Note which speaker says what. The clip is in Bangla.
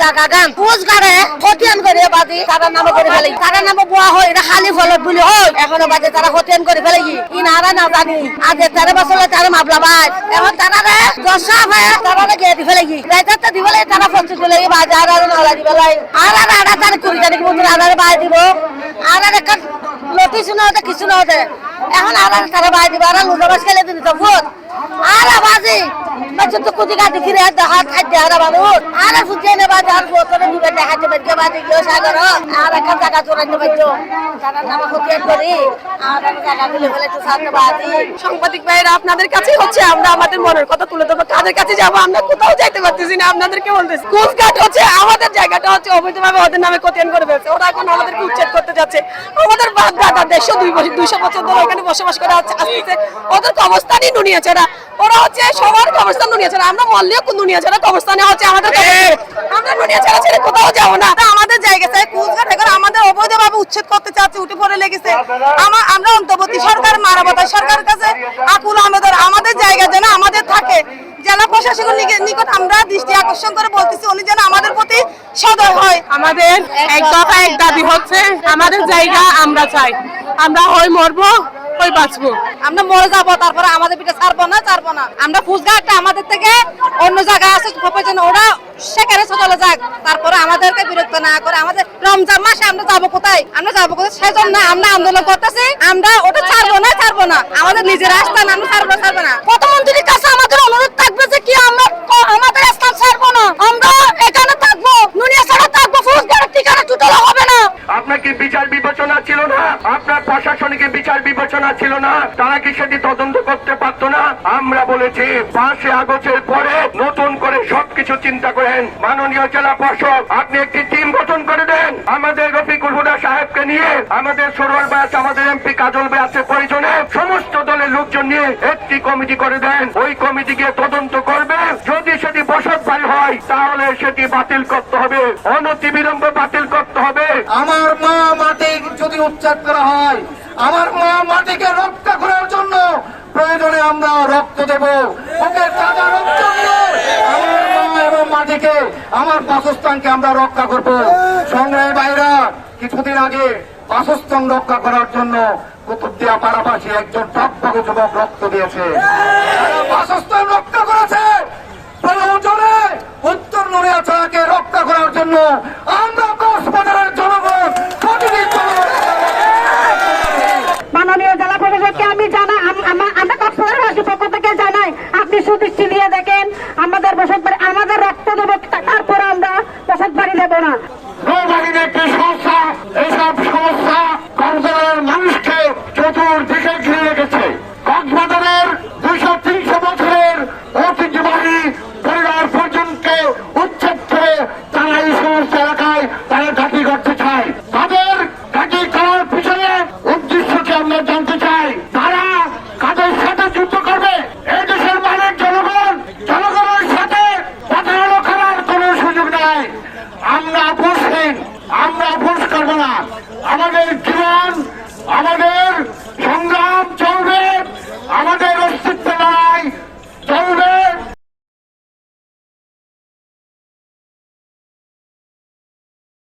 Speaker 1: জাগা এখনও বাদে তারা হতিয়ান করে ফেলে ই নারা না জানি। আজ তেরো বছর তারা মাবলা ভাই এখন তারা রে দশা দিবে আর কিছু না এখন আর তারা বাই দিব। আর লুজাবাস খেলে দিন তো ভোট আর বাজি। কিরে। বলে তো বাজি।
Speaker 2: সাংবাদিক আপনাদের কাছে হচ্ছে আমরা, আমাদের মনের কথা তুলে কাদের কাছে আমরা? কোথাও যাইতে পারতেছি না, আপনাদেরকে বলতেছি। হচ্ছে, আমাদের জায়গাটা হচ্ছে ওদের নামে কোতিয়ান করে ফেলছে। ওরা এখন আমাদেরকে উচ্ছেদ করতে যাচ্ছে। আমাদের বাপ দাদা দেড়শো দুই বছর, দুইশো বছর ধরে এখানে বসবাস করে আসছে আসতেছে। ওদের কবস্থানই দুনিয়া ছাড়া ওরা হচ্ছে সবার কবস্থান দুনিয়া ছাড়া, আমরা মরলেও কোন দুনিয়া ছাড়া কবস্থানে হচ্ছে আমাদের আমরা দুনিয়া ছাড়া ছেড়ে কোথাও যাব না। আমাদের জায়গা চাই কোচঘাট এখন আমাদের অবৈধভাবে উচ্ছেদ করতে চাচ্ছে, উঠে পড়ে লেগেছে। আমার অন্তর্বর্তী সরকার মানবতা সরকার কাছে আকুল আহমেদর আমাদের জায়গা যেন আমাদের থাকে। জেলা প্রশাসনের নিকট আমরা দৃষ্টি আকর্ষণ করে বলতেছি, উনি যেন আমাদের প্রতি সদয় হয়।
Speaker 3: আমাদের এক দফা এক দাবি হচ্ছে, আমাদের জায়গা আমরা চাই। আমরা হয় মরবো। হয় বাঁচবো?
Speaker 2: আমরা মরে যাব তারপরে আমাদের পিঠে ছাড়বো না ছাড়বো না। আমরা ফুসঘাটটা আমাদের থেকে অন্য জায়গায় আছে প্রয়োজন ওরা সেখানে চলে যাক। তারপরে আমাদেরকে বিরক্ত না করে আমাদের রমজান মাসে আমরা যাব কোথায়? আমরা যাব কোথায়? সেজন্য আমরা আন্দোলন করতেছি আমরা ওটা ছাড়বো না ছাড়বো না। আমাদের নিজের রাস্তা না আমরা ছাড়বো না, ছাড়বো না।
Speaker 1: প্রধানমন্ত্রীর কাছে আমাদের অনুরোধ থাকবে যে কি আমরা আমাদের স্থান ছাড়বো না। আমরা এখানে থাকব নুনিয়া ছাড়া থাকব ফুস ঠিকানা টুটালে হবে না।
Speaker 4: আপনার কি বিচার বিবেচনা ছিল না? আপনার প্রশাসনিক বিচার বিবেচনা ছিল না, তারা কি সেটি তদন্ত করতে পারত না? আমরা বলেছি পাঁচে আগস্টের পরে নতুন করে সবকিছু চিন্তা করেন মাননীয় জেলা পর্ষদ আপনি একটি টিম গঠন করে দেন। আমাদের রফিকুল হুদা সাহেবকে নিয়ে আমাদের সরোয়ার ব্যাস, আমাদের এমপি কাজল ব্যাসের প্রয়োজনে সমস্ত দলের লোকজন নিয়ে একটি কমিটি করে দেন। ওই কমিটি গিয়ে তদন্ত করবে। যদি সেটি বসত বাড়ি হয়, তাহলে সেটি বাতিল করতে হবে। অনতি বিলম্বে বাতিল করতে হবে।
Speaker 5: আমার মা মাটি যদি উচ্চার করা হয় আমার মা মাটিকে রক্ষা করার জন্য প্রয়োজনে আমরা রক্ত দেব। ওকে, তাজা রক্ত মাটিকে, আমার বাসস্থানকে আমরা রক্ষা করব। সংগ্রামী বাইরা কিছুদিন আগে বাসস্থান রক্ষা করার জন্য কুতুবদিয়া পাড়াবাসী একজন টকটকে যুবক রক্ত দিয়েছে। বাসস্থান রক্ষা করেছে। প্রয়োজনে উত্তর নড়িয়া ছাড়াকে রক্ষা করার জন্য আমরা কক্সবাজারের জনগণ প্রতিদিন
Speaker 6: মাননীয় জেলা আমি জানা আমার আমার আমরা কক্সবাজারবাসী পক্ষ থেকে জানাই। আপনি সুদৃষ্টি নিয়ে দেখেন, আমাদের বসত বাড়ি, আমাদের রক্ত দেবো তারপর আমরা বসত বাড়ি দেবো না।
Speaker 5: এইসব মানুষকে চতুর্দিকে ঘিরে রেখেছে কক্সবাজারের দুইশো তিনশো বছরের ঐতিহ্যবাহী পরিবার পর্যন্ত উচ্ছেদ করে তারা এই সমস্ত এলাকায় তারা ঘাঁটি করতে চায় তাদের ঘাঁটি করার পিছনে উদ্দেশ্যকে আমরা জানতে চাই তারা কাদের সাথে যুদ্ধ করবে এই দেশের মানের জনগণ জনগণের সাথে পাঠানো করার কোনো সুযোগ নাই আমরা আপোষহীন আমরা আপোষ করব না আমাদের জীবন আমাদের সংগ্রাম চলবে আমাদের অস্তিত্ব